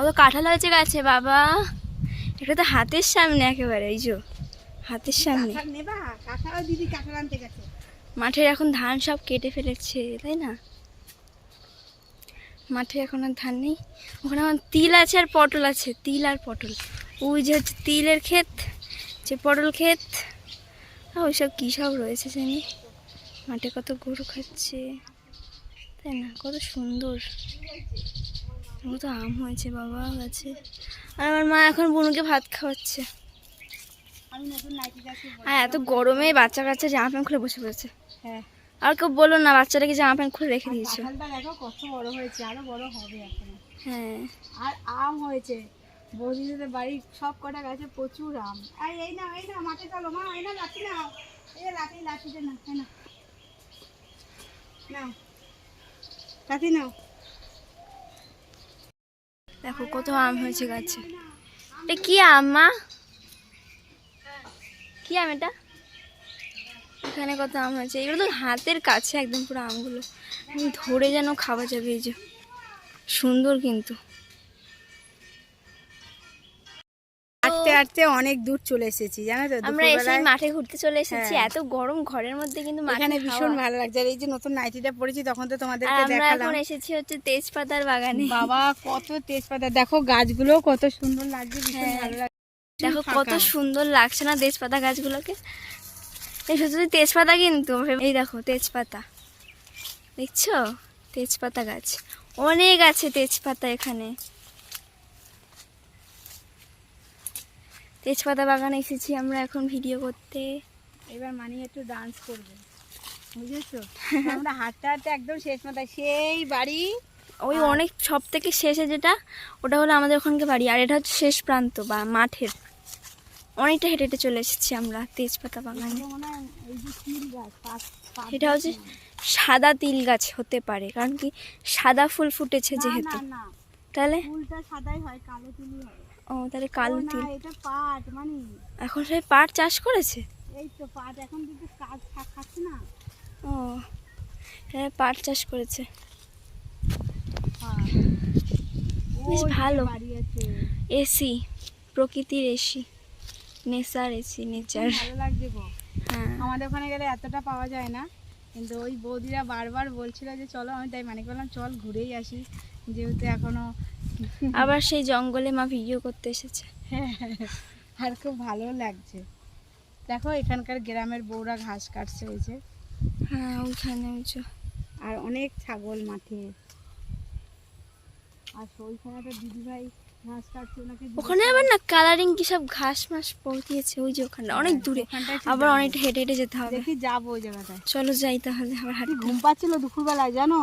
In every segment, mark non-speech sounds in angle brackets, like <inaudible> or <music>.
কত কাঁঠাল হয়েছে গাছে বাবা। এটা তো হাতের সামনে একেবারে এই যে হাতের সামনে। মাঠের এখন ধান সব কেটে ফেলেছে তাই না? মাঠে এখন আর ধান নেই। ওখানে এখন তিল আছে আর পটল আছে তিল আর পটল। ওই যে হচ্ছে তিলের ক্ষেত যে পটল ক্ষেত। ওই সব কী সব রয়েছে জানি। মাঠে কত গরু খাচ্ছে তাই না? কত সুন্দর। কত আম হয়েছে বাবা গাছে আর আমার মা এখন বুনুকে ভাত খাওয়াচ্ছে। আর এত গরমে বাচ্চা কাচ্চা জামা প্যান্ট খুলে বসে পড়েছে। হ্যাঁ। আর কেউ বলো না বাচ্চাটাকে জামা প্যান্ট খুলে রেখে দিয়েছ? দেখো কত বড় হয়েছে আরও বড় হবে এখনও। হ্যাঁ। আর আম হয়েছে। বৌদিদের বাড়ির সব কটা গাছে প্রচুর আম। আর এই না এই না মাঠে চলো মা এই না লাঠি নাও। এই যে লাঠি লাঠিতে না এই না লাঠি নাও। দেখো কত আম হয়েছে গাছে। এটা কি আম, মা? কি আম এটা? এখানে কত আম হয়েছে এগুলো তো হাতের কাছে একদম পুরো আমগুলো। আমি ধরে যেন খাওয়া যাবে এই যে। সুন্দর কিন্তু। হাঁটতে হাঁটতে অনেক দূর চলে এসেছি জানো তো? আমরা এসে মাঠে ঘুরতে চলে এসেছি। হ্যাঁ। এত গরম ঘরের মধ্যে কিন্তু মাঠে এখানে ভীষণ ভালো লাগছে। আর এই যে নতুন নাইটিটা পরেছি তখন তো তোমাদেরকে আমরা এখন এসেছি হচ্ছে তেজপাতার বাগানে। বাবা কত তেজপাতা। দেখো গাছগুলো কত সুন্দর লাগছে ভীষণ হ্যাঁ। ভালো লাগছে। দেখো কত সুন্দর লাগছে না তেজপাতা গাছগুলোকে। এই শুধু তেজপাতা কিন্তু। এই দেখো তেজপাতা। দেখছ? তেজপাতা গাছ। অনেক আছে তেজপাতা এখানে। তেজপাতা বাগানে এসেছি আমরা এখন ভিডিও করতে। এবার মানি একটু ডান্স করবে। বুঝেছ? <laughs> আমরা হাঁটতে হাঁটতে একদম শেষ মাথায়। সেই বাড়ি। ওই অনেক সব থেকে শেষে যেটা ওটা হলো আমাদের ওখানকে বাড়ি। আর এটা হচ্ছে শেষ প্রান্ত বা মাঠের। অনেকটা হেঁটে হেঁটে চলে এসেছি আমরা তেজপাতা বাগানে। এটা হচ্ছে সাদা তিল গাছ হতে পারে কারণ কি সাদা ফুল ফুটেছে যেহেতু। তাহলে? ফুলটা সাদাই হয় কালো তিলই হয়। ও তাহলে কালো তিল এটা পাট মানে এখন সবাই পাট চাষ করেছে? এই তো পাট এখন কিন্তু কাজ খাচ্ছে না। ও হ্যাঁ পাট চাষ করেছে। পাট। বেশ ভালো। এসি প্রকৃতির এসি নেচার এসি নেচার। ভালো লাগছে গো। হ্যাঁ। আমাদের ওখানে গেলে এতটা পাওয়া যায় না। কিন্তু ওই বৌদিরা বারবার বলছিল যে চলো আমি তাই মানে করলাম চল ঘুরেই আসি। যেহেতু এখনও আবার সেই জঙ্গলে মা ভিডিও করতে এসেছে। আর খুব ভালো লাগছে। দেখো এখানকার গ্রামের বউরা ঘাস কাটছে এই যে। হ্যাঁ ওইখানে ওই আর অনেক ছাগল মাঠে। আর ওইখানে তো দিদিভাই ওখানে আবার না কালারিং কি সব ঘাস মাস পড়িয়েছে ওই যে ওখানে অনেক হ্যাঁ, দূরে। আবার। অনেকটা হেঁটে হেঁটে যেতে হবে। দেখি যাব ওই জায়গাটায়। চলো যাই তাহলে আবার কি হাঁটতে ঘুম পাচ্ছিল দুপুরবেলায় জানো?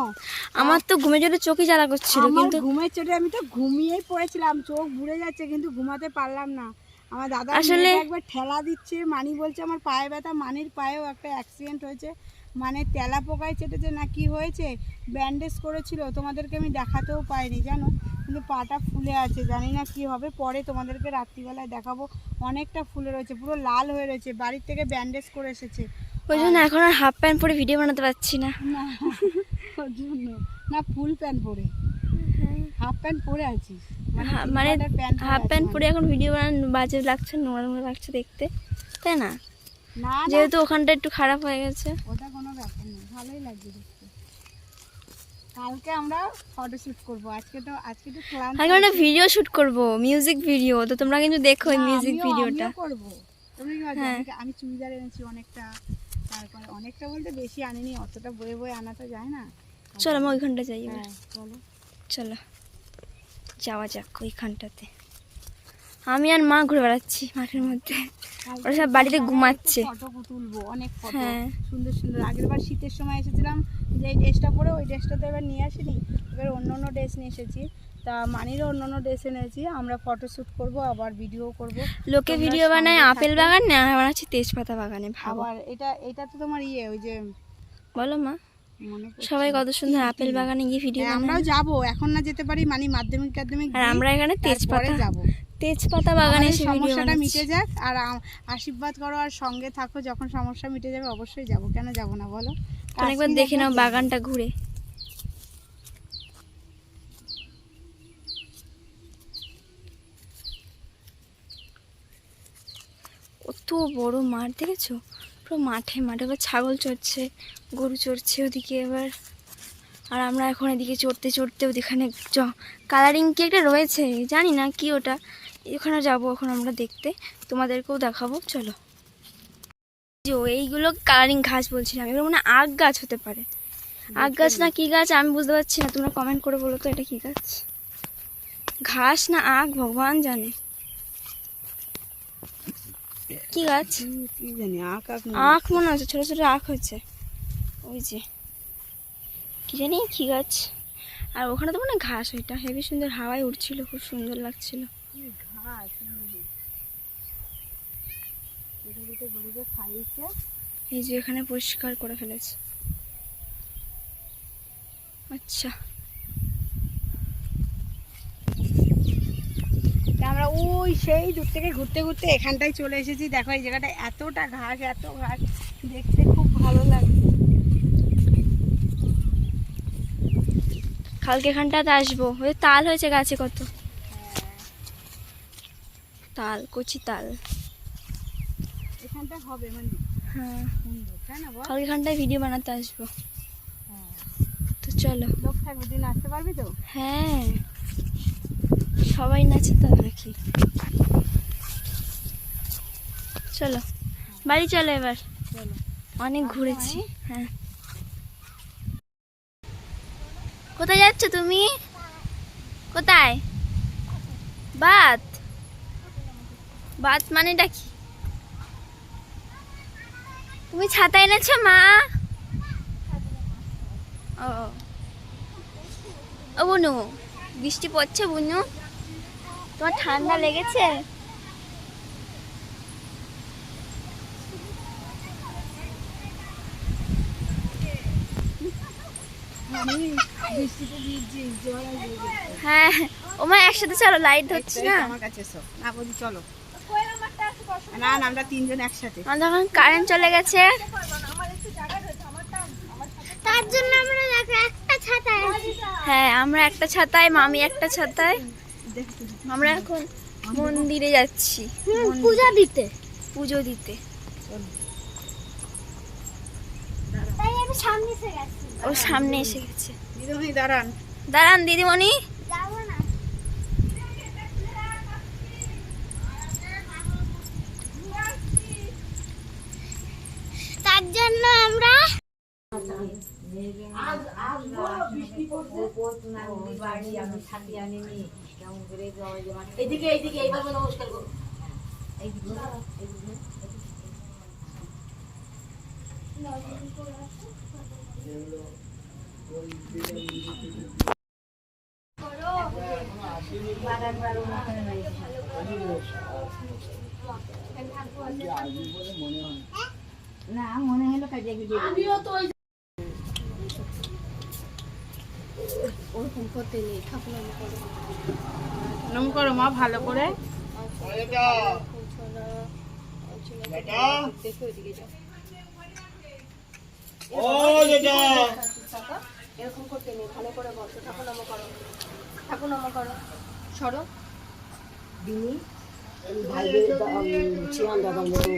আমার তো ঘুমে চলে চোখে জ্বালা করছিল কিন্তু ঘুমের চোটে আমি তো ঘুমিয়েই পড়েছিলাম চোখ ঘুরে যাচ্ছে কিন্তু ঘুমাতে পারলাম না। আমার দাদা আসলে- একবার ঠেলা দিচ্ছে মানি বলছে আমার পায়ে ব্যথা মানির পায়েও একটা অ্যাক্সিডেন্ট হয়েছে। মানে তেলা পোকায় চেটেছে না কি হয়েছে? ব্যান্ডেজ করেছিল তোমাদেরকে আমি দেখাতেও পাইনি জানো? কিন্তু পাটা ফুলে আছে জানি না কি হবে। পরে তোমাদেরকে রাত্রিবেলায় দেখাবো। অনেকটা ফুলে রয়েছে পুরো লাল হয়ে রয়েছে। বাড়ির থেকে ব্যান্ডেজ করে এসেছে। ওই জন্য এখন আর হাফ প্যান্ট পরে ভিডিও বানাতে পারছি না। না ওর জন্য। না ফুল প্যান্ট পরে। হাফ প্যান্ট পরে আছিস হা- তিন মানে প্যান্ট হাফ প্যান্ট মানে। পরে এখন ভিডিও বানানো বাজে লাগছে নোংরা নোংরা লাগছে দেখতে। তাই না? না না। যেহেতু ওখানটা একটু খারাপ হয়ে গেছে। ওটা কোনো ব্যাপার নেই ভালোই লাগছে দেখতে কালকে আমরা ফটো শুট করব। আজকে তো আজকে তো ক্লান্ত আগে একটা ভিডিও শুট করব মিউজিক ভিডিও তো তোমরা কিন্তু দেখো মিউজিক ভিডিওটা করব। তুমি কি হ্যাঁ। আমি- চুড়িদার এনেছি অনেকটা। তারপরে অনেকটা বলতে বেশি আনিনি অতটা বয়ে বয়ে আনা তো যায় না। চলো আমি ওইখানটা যাই এবার। হ্যাঁ চলো চলো যাওয়া যাক ওইখানটাতে। আমি আর মা ঘুরে বেড়াচ্ছি মাঠের মধ্যে। ওরা সব বাড়িতে ঘুমাচ্ছে। ফটো তুলবো অনেক ফটো হ্যাঁ। সুন্দর সুন্দর। আগের বার শীতের সময় এসেছিলাম যে ড্রেসটা পরে ওই ড্রেসটা তো এবার নিয়ে আসিনি। এবার অন্য অন্য ড্রেস নিয়ে এসেছি। তা মানিরও অন্য অন্য ড্রেস এনেছি। আমরা ফটো শ্যুট করব আবার ভিডিও করব। লোকে ভিডিও বানায় আপেল বাগান না আমার বানাচ্ছি তেজপাতা বাগানে ভাবো। আবার এটা এটা তো তোমার ইয়ে ওই যে বলো মা। সবাই কত সুন্দর আপেল বাগানে গিয়ে ভিডিও হ্যাঁ, আমরাও যাব। এখন না যেতে পারি মানে মাধ্যমিক টাধ্যমিক আর আমরা এখানে তেজপাতা যাব। তেজপাতা বাগানের সমস্যাটা মিটে যাক আর আশীর্বাদ করো আর সঙ্গে থাকো যখন সমস্যা মিটে যাবে অবশ্যই যাব। কেন যাব না বলো? অনেকবার দেখে নাও বাগানটা ঘুরে। কত বড় মাঠ দেখেছ? পুরো মাঠে মাঠে এবার ছাগল চড়ছে গরু চড়ছে ওদিকে এবার আর আমরা এখন এদিকে চড়তে চড়তে ওদিকে কালারিং কি একটা রয়েছে? জানি না কি ওটা। ওখানে যাব এখন আমরা দেখতে। তোমাদেরকেও দেখাবো, চলো। যে এইগুলো কালারিং ঘাস বলছিলাম, এগুলো মানে আগ গাছ হতে পারে। আগ গাছ না কি গাছ আমি বুঝতে পারছি না, তোমরা কমেন্ট করে বলো তো এটা কি গাছ? ঘাস না আগ ভগবান জানে। কি গাছ? আখ মনে হচ্ছে, ছোট ছোট আখ হচ্ছে ওই যে। কি জানি কি গাছ। আর ওখানে তো মনে ঘাস, ওইটা হেভি সুন্দর হাওয়ায় উঠছিল খুব সুন্দর লাগছিল। এটা গরুকে খাইয়েছে এই যে এখানে পরিষ্কার করে ফেলেছে। আচ্ছা। আমরা ওই সেই দূর থেকে ঘুরতে ঘুরতে এখানটায় চলে এসেছি। দেখো এই জায়গাটা এতটা ঘাস এত ঘাস। দেখতে খুব ভালো লাগছে কালকে এখানটাতে আসব। ওই তাল হয়েছে গাছে কত। তাল কচি তাল। এখানটা হবে মানে হ্যাঁ। কালকে এখানটায় ভিডিও বানাতে আসব। হ্যাঁ। তো চলো। লোক থাকবে তুই নাচতে পারবি তো? হ্যাঁ। সবাই নাচে তো নাকি চলো। বাড়ি চলো এবার। চলো। অনেক ঘুরেছি। হ্যাঁ। কোথায় যাচ্ছ তুমি? কোথায়? বাত বাত মানেটা কি? তুমি ছাতা এনেছো, মা? ও। বুনু, বৃষ্টি পড়ছে বুনু? তোমার ঠান্ডা লেগেছে? হ্যাঁ ও মা একসাথে চলো, লাইট ধরছি না। আমার কাছে এসো। না বলি, চলো। না না আমরা তিনজন একসাথে। আমাদের এখন কারেন্ট চলে গেছে তার জন্য আমরা একটা ছাতায় হ্যাঁ আমরা একটা ছাতায় মামি একটা ছাতায়। আমরা এখন মন্দিরে যাচ্ছি। পূজা দিতে। পুজো দিতে। তাই আমি সামনে এসে গেছি। ও সামনে এসে গেছে। দিদিমণি দাঁড়ান। দাঁড়ান দিদিমণি। ছাতি আনিনি কেমন করে এইদিকে এইদিকে এইবার নমস্কার করো। না মনে হলো কাজে আমিও তো নম করো মা ভালো করে। ভাইয়ের চিয়ান দাদার মতো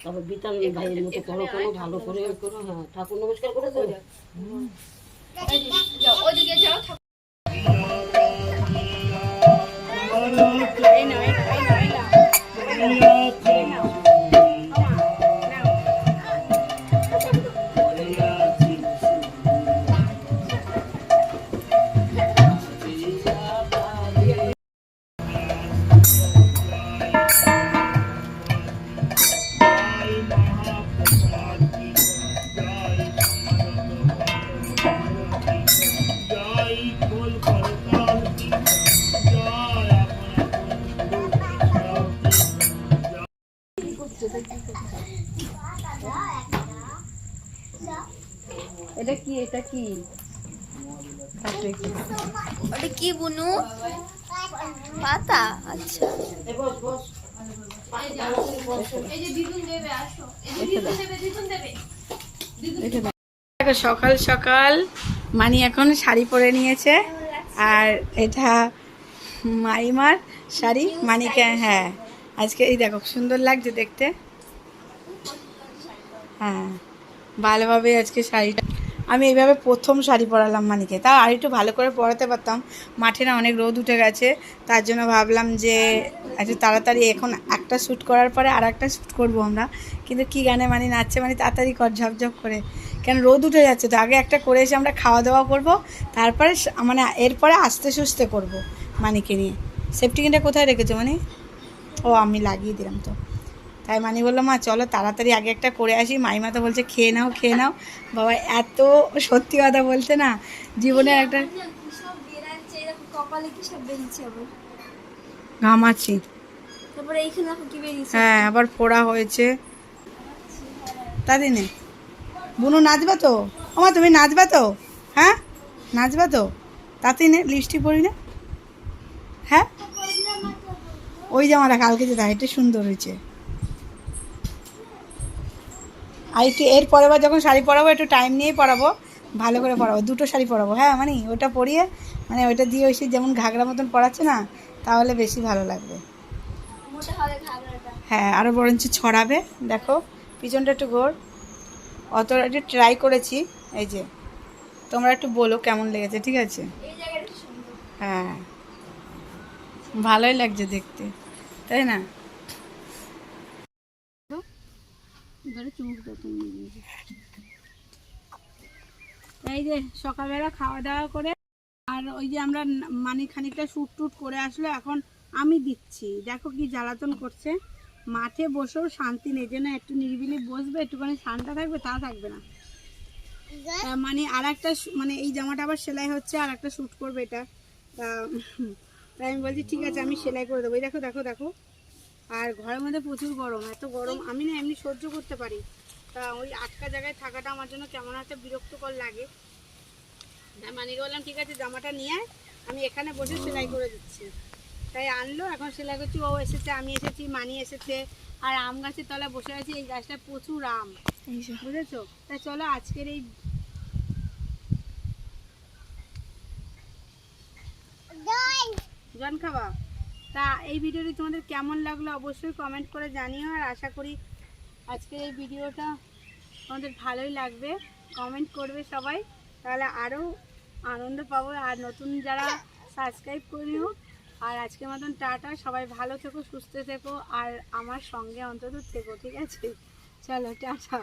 তারপর বিতাল এই ভাইয়ের মতো করো কোনো ভালো করে করো হ্যাঁ। ঠাকুর নমস্কার করে তো এই নাও এই নাও, এই নাও, এটা কি এটা কি? ওটা কি বুনু? পাতা? আচ্ছা। সকাল সকাল মানি এখন শাড়ি পরে নিয়েছে। আর এটা মাইমার শাড়ি। মানিকে হ্যাঁ। আজকে এই দেখো সুন্দর লাগছে দেখতে। হ্যাঁ। ভালোভাবে আজকে শাড়িটা আমি এইভাবে প্রথম শাড়ি পরালাম মানিকে। তাও আর একটু ভালো করে পরাতে পারতাম। মাঠে না অনেক রোদ উঠে গেছে। তার জন্য ভাবলাম যে, একটু তাড়াতাড়ি এখন একটা শ্যুট করার পরে আর একটা শ্যুট করব আমরা। কিন্তু কি গানে মানি নাচছে মানে তাড়াতাড়ি কর ঝপঝপ করে। কেন রোদ উঠে যাচ্ছে তো, আগে একটা করে এসে আমরা খাওয়া দাওয়া করব। তারপরে মানে এরপরে আস্তে সুস্তে করব মানিকে নিয়ে। সেফটি কিনটা কোথায় রেখেছো মানে? ও, আমি লাগিয়ে দিলাম তো। তাই মানি বলল, মা, চলো তাড়াতাড়ি আগে একটা করে আসি। মাইমা তো বলছে, খেয়ে নাও খেয়ে নাও। বাবা, এত সত্যি কথা বলছে না, জীবনের একটা ঘামাচ্ছি। হ্যাঁ আবার ফোড়া হয়েছে। তাই নে বুনু, নাচবা তো? ওমা তুমি নাচবা তো? হ্যাঁ? নাচবা তো? তাতেই নে লিপস্টিক পরি না? হ্যাঁ? ওই জামাটা কালকে যেটা এটা সুন্দর হয়েছে। আর একটু এর পরে বার যখন শাড়ি পরাবো একটু টাইম নিয়েই পরাবো ভালো করে পরাবো দুটো শাড়ি পরাবো হ্যাঁ মানে ওটা পরিয়ে মানে ওইটা দিয়ে ওই যেমন ঘাগরা মতন পরাচ্ছে না তাহলে বেশি ভালো লাগবে। হ্যাঁ আরও বরঞ্চ ছড়াবে দেখো পিছনটা একটু ঘোর। অত একটু ট্রাই করেছি এই যে তোমরা একটু বলো কেমন লেগেছে ঠিক আছে? হ্যাঁ ভালোই লাগছে দেখতে তাই না? এই যে সকালবেলা খাওয়া দাওয়া করে, আর ওই যে আমরা মানে খানিকটা শুট টুট করে আসলো, এখন আমি দিচ্ছি। দেখো কি জ্বালাতন করছে। মাঠে বসেও শান্তি নেই যে না একটু নিরিবিলি বসবে, একটুখানি শান্তা থাকবে, তা থাকবে না। মানে আর একটা মানে এই জামাটা আবার সেলাই হচ্ছে আর একটা শ্যুট করবে এটা। তাই আমি বলছি, ঠিক আছে, আমি সেলাই করে দেবো। দেখো দেখো দেখো। আর ঘরের মধ্যে প্রচুর গরম এত গরম আমি না এমনি সহ্য করতে পারি। তা ওই আটকা জায়গায় থাকাটা আমার জন্য কেমন একটা বিরক্তকর লাগে। তাই মানে বললাম ঠিক আছে জামাটা নিয়ে আয়, আমি এখানে বসে সেলাই করে দিচ্ছি। তাই আনলো এখন সেলাই করছি ও এসেছে আমি এসেছি মানি এসেছে আর আম গাছের তলায় বসে আছি এই গাছটা প্রচুর আম। বুঝেছ? তাই চলো আজকের এই জন খাবা? তা এই ভিডিওটি তোমাদের কেমন লাগল অবশ্যই কমেন্ট করে জানিও, আর আশা করি আজকের এই ভিডিওটা তোমাদের ভালোই লাগবে। কমেন্ট করবে সবাই, তাহলে আরও আনন্দ পাবো, আর নতুন যারা সাবস্ক্রাইব করিও। আর আজকের মতন টাটা, সবাই ভালো থেকো, সুস্থ থেকো, আর আমার সঙ্গে অন্তত থেকো, ঠিক আছে? চলো, টাটা।